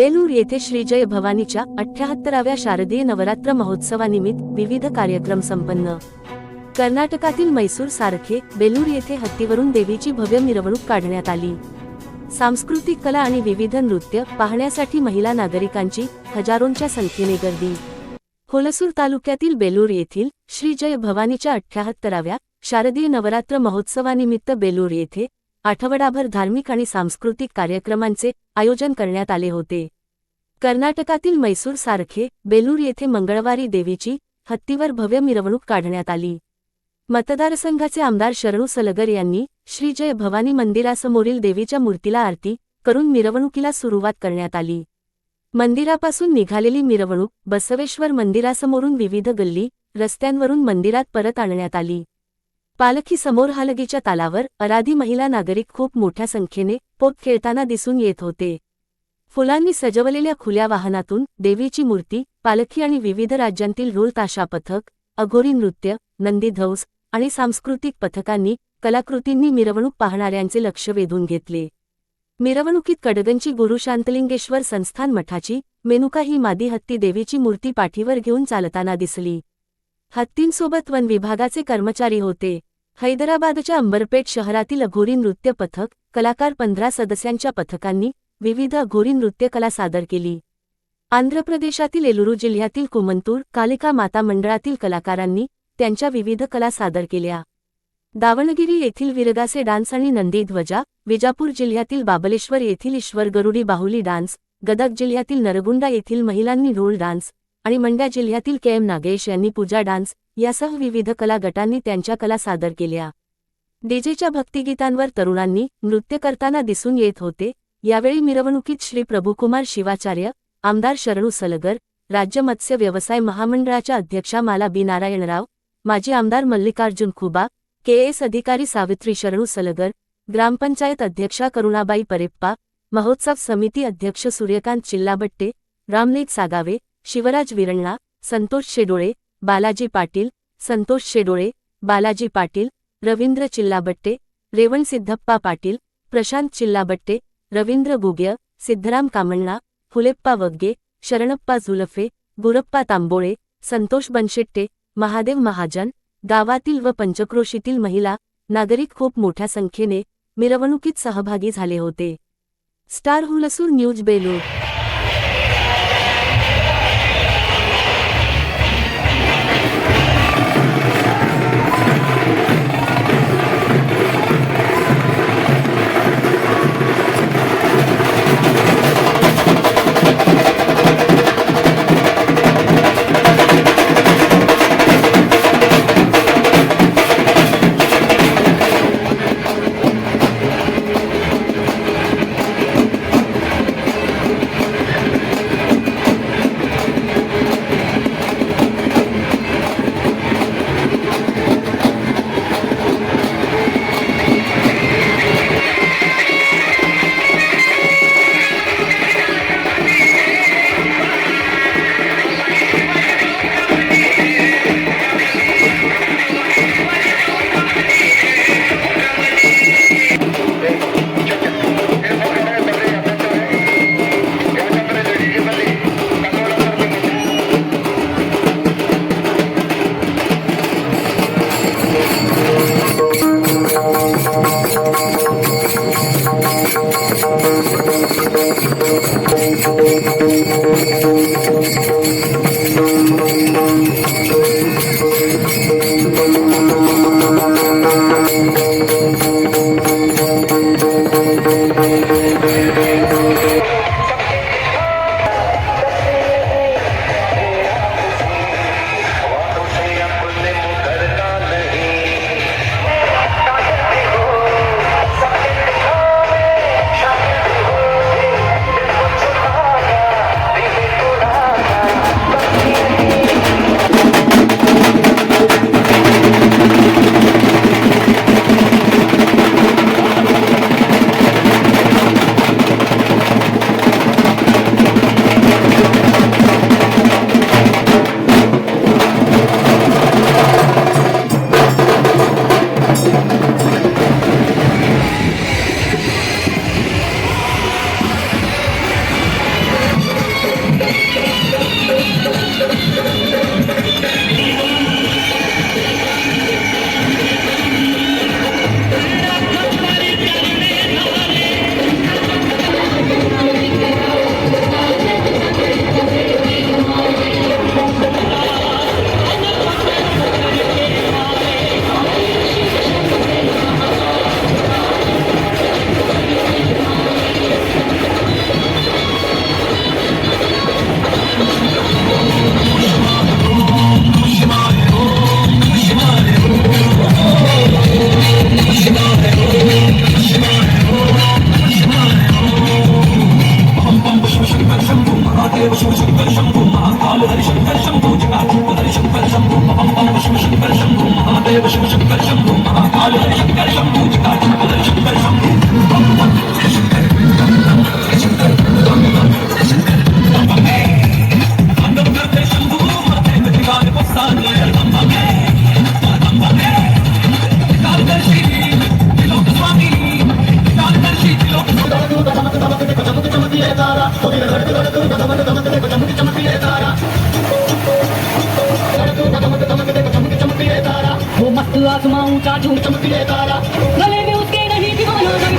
बेलूर येथे श्री जय भवानीच्या अठ्याहत्तराव्या शारदीय नवरात्र महोत्सवानिमित्त विविध कार्यक्रम संपन्न. कर्नाटकातील मैसूर सारखे बेलूर येथे हत्तीवरून देवीची भव्य मिरवणूक काढण्यात आली. सांस्कृतिक कला आणि विविध नृत्य पाहण्यासाठी महिला नागरिकांची हजारोंच्या संख्येने गर्दी. होलसूर तालुक्यातील बेलूर येथील श्री जय भवानीच्या अठ्याहत्तराव्या शारदीय नवरात्र महोत्सवानिमित्त बेलूर येथे आठवडाभर धार्मिक आणि सांस्कृतिक कार्यक्रमांचे आयोजन करण्यात आले होते. कर्नाटकातील मैसूर सारखे बेलूर येथे मंगळवारी देवीची हत्तीवर भव्य मिरवणूक काढण्यात आली. मतदारसंघाचे आमदार शरणू सलगर यांनी श्री जय भवानी मंदिरासमोरील देवीच्या मूर्तीला आरती करून मिरवणुकीला सुरुवात करण्यात आली. मंदिरापासून निघालेली मिरवणूक बसवेश्वर मंदिरासमोरून विविध गल्ली रस्त्यांवरून मंदिरात परत आणण्यात आली. पालखी समोर हालगीच्या तालावर अराधी महिला नागरिक खूप मोठ्या संख्येने पोत खेळताना दिसून येत होते. फुलांनी सजवलेल्या खुल्या वाहनातून देवीची मूर्ती पालखी आणि विविध राज्यांतील ढोल ताशा पथक अघोरी नृत्य नंदीधौस आणि सांस्कृतिक पथकांनी कलाकृतींनी मिरवणूक पाहणाऱ्यांचे लक्ष वेधून घेतले. मिरवणुकीत कडगंची गुरु शांतलिंगेश्वर संस्थान मठाची मेनुका ही मादी हत्ती देवीची मूर्ती पाठीवर घेऊन चालताना दिसली. हत्तींसोबत वन विभागाचे कर्मचारी होते. हैदराबादच्या अंबरपेठ शहरातील अघोरी नृत्य पथक कलाकार पंधरा सदस्यांच्या पथकांनी विविध अघोरी नृत्यकला सादर केली. आंध्र प्रदेशातील एलुरू जिल्ह्यातील कुमंतूर कालिका माता मंडळातील कलाकारांनी त्यांच्या विविध कला सादर केल्या. दावणगिरी येथील विरगासे डान्स आणि नंदी ध्वजा विजापूर जिल्ह्यातील बाबलेश्वर येथील ईश्वर गरुडी बाहुली डान्स गदग जिल्ह्यातील नरगुंडा येथील महिलांनी ढोल डान्स आणि मंड्या जिल्ह्यातील के एम नागेश यांनी पूजा डान्स यासह विविध कला गटांनी त्यांच्या कला सादर केल्या. डीजेच्या भक्तिगीतांवर तरुणांनी नृत्य करताना दिसून येत होते. यावेळी मिरवणुकीत श्री प्रभुकुमार शिवाचार्य आमदार शरणू सलगर राज्य मत्स्य व्यवसाय महामंडळाच्या अध्यक्षा माला बी नारायणराव माजी आमदार मल्लिकार्जुन खुबा के एस अधिकारी सावित्री शरणू सलगर ग्रामपंचायत अध्यक्षा करुणाबाई परेप्पा महोत्सव समिती अध्यक्ष सूर्यकांत चिल्लाबट्टे रामनेत सागावे शिवराज विरण्णा संतोष शेडोळे बालाजी पाटील संतोष शेडोळे बालाजी पाटील रवींद्र चिल्लाबट्टे रेवण सिद्धप्पा पाटील प्रशांत चिल्लाबट्टे रवींद्र गुग्य सिद्धराम कामण्णा फुलेप्पा वग्गे शरणप्पा झुलफे गुरप्पा तांबोळे संतोष बनशेट्टे महादेव महाजन गावातील व पंचक्रोशीतील महिला नागरिक खूप मोठ्या संख्येने मिरवणुकीत सहभागी झाले होते. Star Hulsoor news Belur Thank you. आजमाऊं ऊंचा झूम चमकीले तारा. गले में उसके नहीं दीवाना रंग